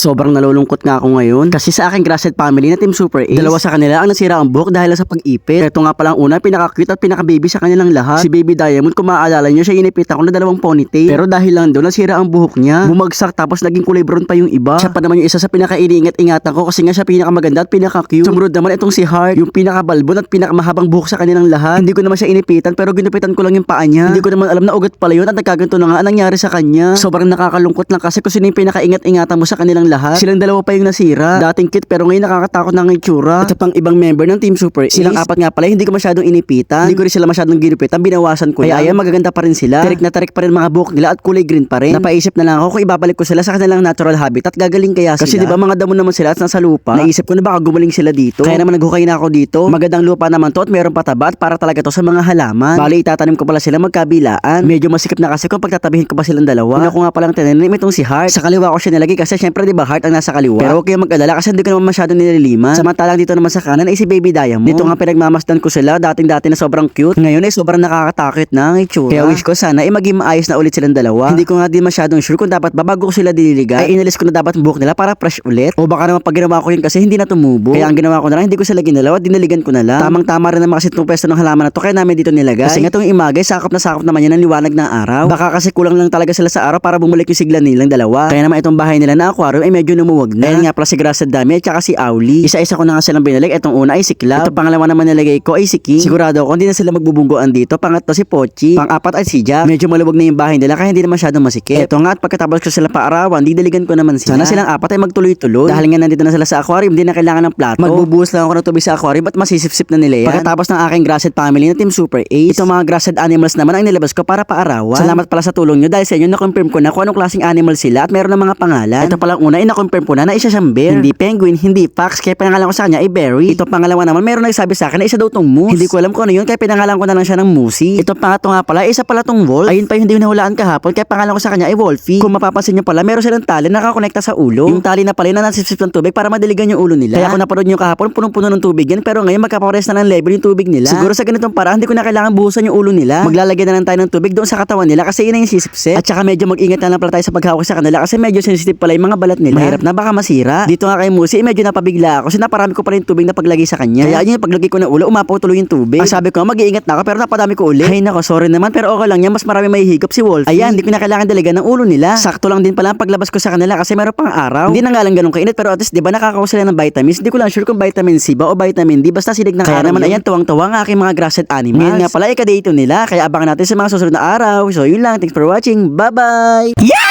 Sobrang nalulungkot nga ako ngayon kasi sa aking grassed family na Team Super Ace, dalawa sa kanila ang nasira ang buhok dahil sa pag-ipit. Ito nga palang una, pinaka-cute at pinaka-baby sa kanilang lahat. Si Baby Diamond, kung maaalala nyo, siya inipit ako na dalawang ponytail. Pero dahil lang doon, nasira ang buhok niya. Bumagsak tapos naging kulay brown pa yung iba. Siya pa naman yung isa sa pinaka-iniingat-ingatan ko kasi nga siya pinaka-maganda at pinaka-cute. Sumunod naman itong si Heart, yung pinaka-balbon at pinaka-mahabang buhok sa kanilang lahat. Hindi ko naman siya inipitan pero ginupitan ko lang yung paa niya. Hindi ko naman alam na ugat pala yun at nagkaganto na nga ang nangyari sa kanya. Sobrang nakakalungkot lang kasi kung sino yung pinaka-ingat-ingatan mo sa kanilang lahat. Silang dalawa pa yung nasira. Dating cute pero ngayon nakakatakot na ang itsura. At pang ibang member ng Team Super Ace. Silang apat nga pala hindi ko masyadong inipitan. Hindi ko rin sila masyadong ginupitan. Binawasan ko Kaya ayan magaganda pa rin sila. Tarik na tarik pa rin mga buhok nila at kulay green pa rin. Napaisip na lang ako kung ibabalik ko sila sa kanilang natural habitat. Gagaling kaya sila. Kasi di ba mga damo naman sila at nasa lupa. Naisip ko na baka gumaling sila dito. Kaya naman naghukay na ako dito. Magandang lupa naman to at meron pataba at para talaga to sa mga halaman. Bali itatanim ko pala sila magkabilaan. Medyo masikip na kasi kung pagtatabihin ko pa silang dalawa. Una ko nga palang tinanim itong si Heart. Sa kaliwa ko siya nilagay kasi syempre di ba Heart ang nasa kaliwa. Pero huwag kayong mag-alala kasi hindi ko naman masyadong nililiman. Samantalang dito naman sa kanan ay si Baby Diamond. Dito nga pinagmamasdan ko sila. Dating-dati na sobrang cute. Ngayon ay sobrang nakakatakot na ang itsura. Kaya wish ko sana ay maging maayos na ulit silang dalawa. Hindi ko nga din masyadong sure kung dapat ba bago ko sila dililigay. Ay inalis ko na dapat buhok nila para fresh ulit. O baka naman pag ginawa ko yun kasi hindi na tumubo. Kaya ang ginawa ko na lang hindi ko sila ginalaw at dinaligan ko na lang. Tamang tama rin naman kasi itong pwesto ng halaman na to kaya namin dito nilagay. Kasi nga itong imagay sakop na sakop naman yan ng liwanag ng araw. Baka kasi kulang lang talaga sila sa araw para bumalik yung sigla nilang dalawa. Kaya naman itong bahay nila na aquarium ay medyo numuwag na. Ayun nga pala si Grasa Dami at saka si Auli. Isa-isa ko na nga silang binalik. Itong una ay si Club. Ito pangalawa naman nilagay ko ay si King. Sigurado ako hindi na sila magbubunggoan dito. Pangatlo si Pochi. Pang-apat ay si Jack. Medyo maluwag na yung bahay nila kaya hindi na masyadong masikip. Ito nga at pagkatapos ko sila paarawan, didaligan ko naman sila. Sana silang apat ay magtuloy-tuloy. Dahil nga nandito na sila sa aquarium, hindi na kailangan ng plato. Magbubuhos lang ako ng tubig sa aquarium at masisip-sip na nila yan. Pagkatapos ng aking grassed family na Team Super Ace, itong mga grassed animals naman ang nilabas ko para paarawan. Salamat pala sa tulong nyo dahil sa inyo na-confirm ko na kung anong klaseng animal sila at meron ng mga pangalan. Ito palang una ay na-confirm ko na na isa siyang bear. Hindi penguin, hindi fox, kaya pinangalan ko sa kanya ay berry. Ito pangalawa naman, meron nagsabi sa akin na isa daw tong moose. Hindi ko alam kung ano yun, kaya pinangalan ko na lang siya ng moosey. Ito pangatlo nga pala, isa pala tong wolf. Ayun pa yung hindi ko nahulaan kahapon, kaya pangalan ko sa kanya ay wolfie. Kung mapapansin nyo pala, meron silang tali na nakakonekta sa ulo. Yung tali na pala na nasipsip ng tubig para madiligan yung ulo nila. Kaya kung napanood nyo kahapon, punong-puno ng tubig yan, pero ngayon magkapares na ng level yung tubig nila. Siguro sa ganitong paraan, hindi ko na kailangan buhusan yung ulo nila. Maglalagay na lang tayo ng tubig doon sa katawan nila kasi yun na yung sisipsip. At saka medyo mag-ingat na lang pala tayo sa paghawak sa kanila kasi medyo sensitive pala yung mga balat nila. Mahirap na baka masira. Dito nga kay Musi, eh, medyo napabigla ako kasi naparami ko pa rin tubig na paglagay sa kanya. Kaya yun paglagay ko ng ulo, umapaw tuloy yung tubig. Ang sabi ko, mag-iingat na ako pero napadami ko ulit. Ay nako, sorry naman pero okay lang yan, mas marami may higop si Wolf. Ayan, hindi ko na kailangan dalagan ng ulo nila. Sakto lang din pala ang paglabas ko sa kanila kasi meron pang araw. Hindi na nga lang ganun kainit pero at least 'di ba nakakakuha sila ng vitamins. Hindi ko lang sure kung vitamin C ba o vitamin D basta sinig ng Kaya naman ayan tuwang-tuwa ang aking mga grassed animals. Ngayon nga pala ikadate nila kaya abangan natin sa mga susunod na araw. So yun lang, thanks for watching. Bye-bye. Yeah!